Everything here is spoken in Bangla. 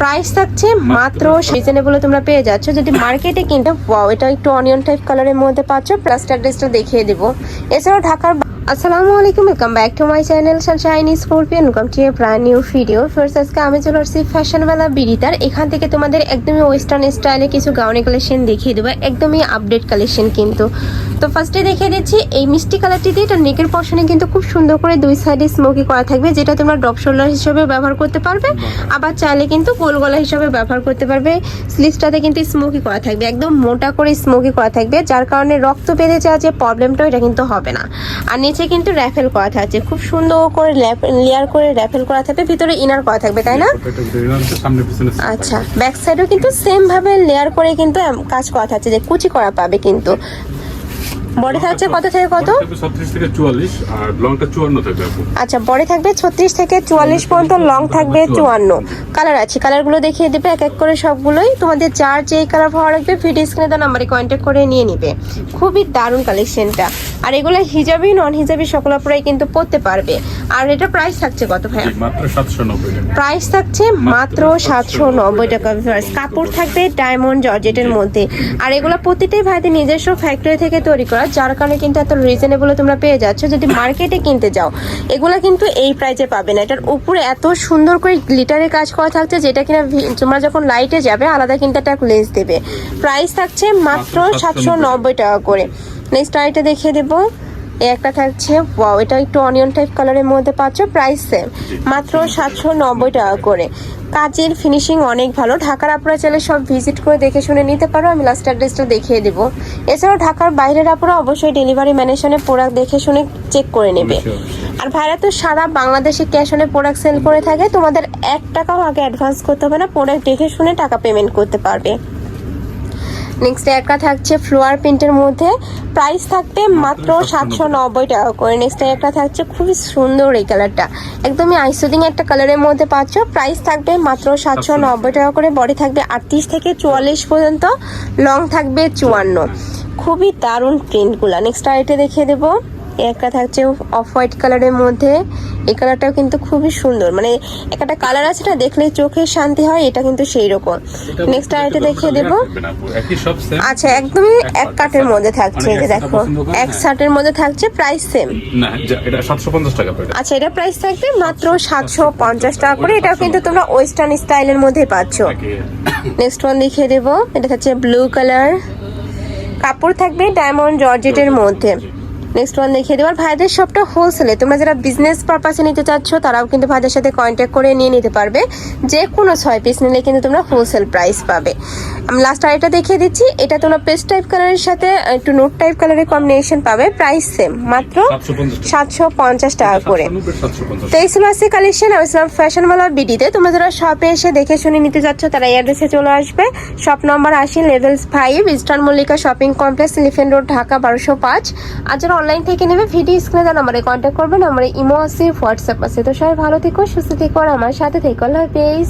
প্রাইস থাকছে মাত্র রিজনেবল তোমরা পেয়ে যাচ্ছ। যদি মার্কেটে কিনতে পাও এটা একটু অনিয়ন টাইপ কালারের মধ্যে পাচ্ছ প্লাস অ্যাড্রেসটা দেখিয়ে দেবো। এছাড়াও ঢাকার আসসালামু আলাইকুম welcome back to my channel sunshine scorpion welcome to a brand new video first আজকে আমি চলে আসছি ফ্যাশনওয়ালা বিড়িতার এখান থেকে তোমাদের একদমই ওয়েস্টার্ন স্টাইলে কিছু গাউনি কালেকশন দেখিয়ে দেবো। একদমই আপডেট কালেকশন কিন্তু। তো ফার্স্টে দেখিয়ে দিচ্ছি এই মিষ্টি কালারটি দিয়ে এটা নেকের পশনে কিন্তু খুব সুন্দর করে দুই সাইডে স্মোকি করা থাকবে যেটা তোমরা ড্রপ শোল্ডার হিসেবে ব্যবহার করতে পারবে। আবার চাইলে কিন্তু গোল গলা হিসেবে ব্যবহার করতে পারবে। স্লিভসটাতে কিন্তু স্মোকি করা থাকবে একদম মোটা করে স্মোকি করা থাকবে। যার কারণে রক্ত বেঁধে যাওয়া যে প্রবলেমটা এটা কিন্তু হবে না। আর নিচে কিন্তু র্যাফেল করা থাকছে। খুব সুন্দর করে লেয়ার করে র্যাফেল করা থাকবে ভিতরে ইনার করা থাকবে তাই না? আচ্ছা ব্যাক সাইডও কিন্তু সেম ভাবে লেয়ার করে কিন্তু কাজ করা থাকছে যে কুচি করা পাবে কিন্তু। বডি থাকছে কত থেকে কত? ছত্রিশ থেকে চুয়াল্লিশ আর লংটা চুয়ান্ন থাকবে আচ্ছা বডি থাকবে ছত্রিশ থেকে চুয়াল্লিশ পর্যন্ত লং থাকবে চুয়ান্ন। কালার আছে কালারগুলো দেখিয়ে দেবে এক এক করে সবগুলোই। তোমাদের যার যেই কালার ভালো লাগবে ভিডিও স্ক্রিনে দেওয়া নাম্বারে কন্ট্যাক্ট করে নিয়ে নিবে। খুবই দারুণ কালেকশনটা আর এগুলো হিজাবি নন হিজাবি সকল আপুরাই কিন্তু পড়তে পারবে। আর এটা প্রাইস থাকছে কত ভাইয়া? জি, মাত্র সাতশো নব্বই টাকা। প্রাইস থাকছে মাত্র সাতশো নব্বই টাকা। ভিউয়ার্স কাপড় থাকবে ডায়মন্ড জর্জেটের মধ্যে। আর এগুলো প্রতিটাই ভাইদের নিজস্ব ফ্যাক্টরি থেকে তৈরি করা। যার কারণে কিন্তু এত রিজনেবল তোমরা পেয়ে যাচ্ছ। যদি মার্কেটে কিনতে যাও এগুলো কিন্তু এই প্রাইজে পাবে না। এটার উপরে এত সুন্দর করে গ্লিটারে কাজ করা থাকছে যেটা কিনা তোমরা যখন লাইটে যাবে আলাদা কিন্তু একটা লেন্স দেবে। প্রাইস থাকছে মাত্র সাতশো নব্বই টাকা করে। নেক্সট আইটা দেখিয়ে দেবো। একটা থাকছে ওয়াও এটা একটু অনিয়ন টাইপ কালারের মধ্যে পাচ্ছ প্রাইস সেম মাত্র সাতশো নব্বই টাকা করে। কাজের ফিনিশিং অনেক ভালো ঢাকার আপনারা চাইলে সব ভিজিট করে দেখে শুনে নিতে পারো আমি লাস্ট অ্যাড্রেসটা দেখিয়ে দেবো। এছাড়াও ঢাকার বাইরের আপনারা অবশ্যই ডেলিভারি ম্যানেশনে প্রোডাক্ট দেখে শুনে চেক করে নেবে। আর ভাইরা তো সারা বাংলাদেশে ক্যাশ অনে প্রোডাক্ট সেল করে থাকে তোমাদের এক টাকাও আগে অ্যাডভান্স করতে হবে না প্রোডাক্ট দেখে শুনে টাকা পেমেন্ট করতে পারবে। নেক্সট একটা থাকছে ফ্লোয়ার প্রিন্টের মধ্যে। প্রাইস থাকবে মাত্র সাতশো নব্বই। টাকা করে। নেক্সট একটা থাকছে খুবই সুন্দর এই কালারটা একদমই আইসুদিং একটা কালারের মধ্যে পাচ্ছ। প্রাইস থাকবে মাত্র সাতশো নব্বই। টাকা করে। বডি থাকবে আটত্রিশ থেকে চুয়াল্লিশ পর্যন্ত। লং থাকবে চুয়ান্ন। খুবই দারুণ প্রিন্টগুলো নেক্সট আইটে দেখিয়ে দেবো। একটা থাকছে অফ হোয়াইট কালারের মধ্যে। এই কালারটাও কিন্তু খুবই সুন্দর। মানে একটা কালার আছে না দেখলে চোখের শান্তি হয় এটা কিন্তু সেই রকম নেক্সট আইটে দেখিয়ে দেবো। একই সব সেম আচ্ছা একদমই এক কাটের মধ্যে থাকছে এই যে মানে দেখো। এক হ্যাঁ। শার্টের মধ্যে থাকছে প্রাইস সেম এটা আচ্ছা এটা প্রাইস থাকবে মাত্র সাতশো পঞ্চাশ টাকা করে। এটাও কিন্তু তোমরা ওয়েস্টার্ন স্টাইলের মধ্যে পাচ্ছ। নেক্সট ওয়ান দেখিয়ে দেবো। এটা থাকছে ব্লু কালার কাপড় থাকবে ডায়মন্ড জর্জেটের মধ্যে। নেক্সট ওয়ান দেখিয়ে দেবো আর ভাইদের সবটা হোলসেলে তোমরা যারা বিজনেস পারপাসে নিতে চাচ্ছ তারাও কিন্তু ভাইদের সাথে কন্ট্যাক্ট করে নিয়ে নিতে পারবে। যে কোনো ছয় পিস নিলে কিন্তু তোমরা হোলসেল প্রাইস পাবে। আমি লাস্ট আরেকটা দেখিয়ে দিচ্ছি। এটা তোমরা পেস্ট টাইপ কালারের সাথে একটু নোট টাইপ কালারের কম্বিনেশন পাবে। প্রাইস সেম মাত্র সাতশো পঞ্চাশ টাকা। করে। সাতশো পঞ্চাশ তো এই ছিল আজকে কালেকশন আমি ছিলাম ফ্যাশনওয়ালা বিডিতে তোমরা যারা শপে এসে দেখে শুনে নিতে যাচ্ছ তারা এই অ্যাড্রেসে চলে আসবে। শপ নম্বর আশি level five eastern Mallika shopping complex elephant road Dhaka বারোশো পাঁচ। আর যারা অনলাইন থেকে নেবে ভিডিও স্ক্রিনে দেওয়া নাম্বারে কন্ট্যাক্ট করবেন আমার ইমো আছে হোয়াটসঅ্যাপ আছে। তো সবাই ভালো থেকো, সুস্থ থেকো, আর আমার সাথে থেকো। আল্লাহ হাফেজ।